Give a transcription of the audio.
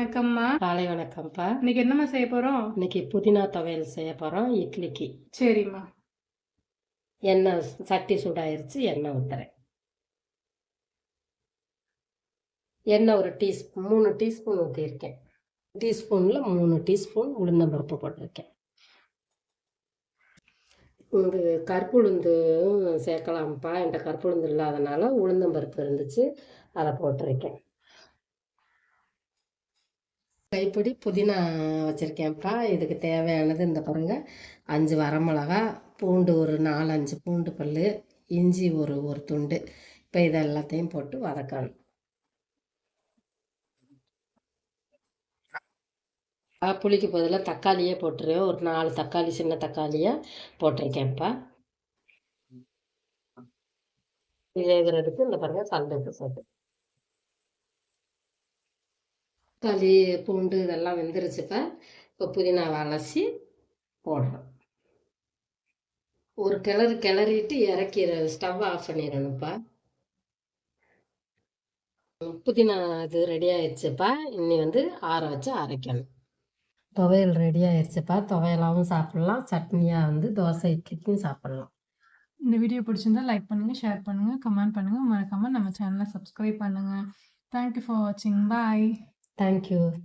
வணக்கம்மா. காலை வணக்கம்ப்பா. இன்னைக்கு என்னம்மா செய்ய போறோம்? இன்னைக்கு புதினா துவையல் செய்ய போகிறோம் இட்லிக்கு. சரிம்மா. எண்ணெய் சட்டி சூடாயிருச்சு எண்ணெய் ஊற்றுறேன் எண்ணெய் ஒரு டீஸ்பூன் மூணு டீஸ்பூன் ஊற்றிருக்கேன் டீஸ்பூனில் மூணு டீஸ்பூன் உளுந்தம்பருப்பு போட்டிருக்கேன். உங்களுக்கு கருப்புளுந்தும் சேர்க்கலாம்ப்பா. என்கிட்ட கருப்புளுந்து இல்லாதனால உளுந்தம்பருப்பு இருந்துச்சு அதை போட்டிருக்கேன். கைப்பிடி புதினா வச்சுருக்கேன்ப்பா. இதுக்கு தேவையானது இந்த பாருங்க. அஞ்சு வரமிளகா பூண்டு ஒரு நாலு அஞ்சு பூண்டு பல் இஞ்சி ஒரு ஒரு துண்டு. இப்போ இது எல்லாத்தையும் போட்டு வதக்கணும். புளிக்கு பதிலாக தக்காளியே போட்டுருவேன் ஒரு நாலு தக்காளி சின்ன தக்காளியாக போட்டிருக்கேன்ப்பா. இது வேகிறதுக்கு இந்த பாருங்க கல்லுக்கு போட்டு தக்காளி பூண்டு இதெல்லாம் வெந்துருச்சுப்ப இப்போ. புதினாவை அலசி போடுறோம். ஒரு கிளறு கிளறிட்டு இறக்கிற ஸ்டவ் ஆஃப் பண்ணிடணும்ப்பா புதினா இது ரெடி ஆயிடுச்சுப்பா இன்னி வந்து ஆற வச்சு அரைக்கணும். துவையல் ரெடி ஆயிடுச்சுப்பா துவையலாவும் சாப்பிட்லாம். சட்னியாக வந்து தோசை இட்லிக்கும் சாப்பிட்லாம். இந்த வீடியோ பிடிச்சிருந்தா லைக் பண்ணுங்க ஷேர் பண்ணுங்க கமெண்ட் பண்ணுங்க. மறக்காம நம்ம சேனலை சப்ஸ்கிரைப் பண்ணுங்க. தேங்க்யூ ஃபார் வாட்சிங் பாய் Thank you.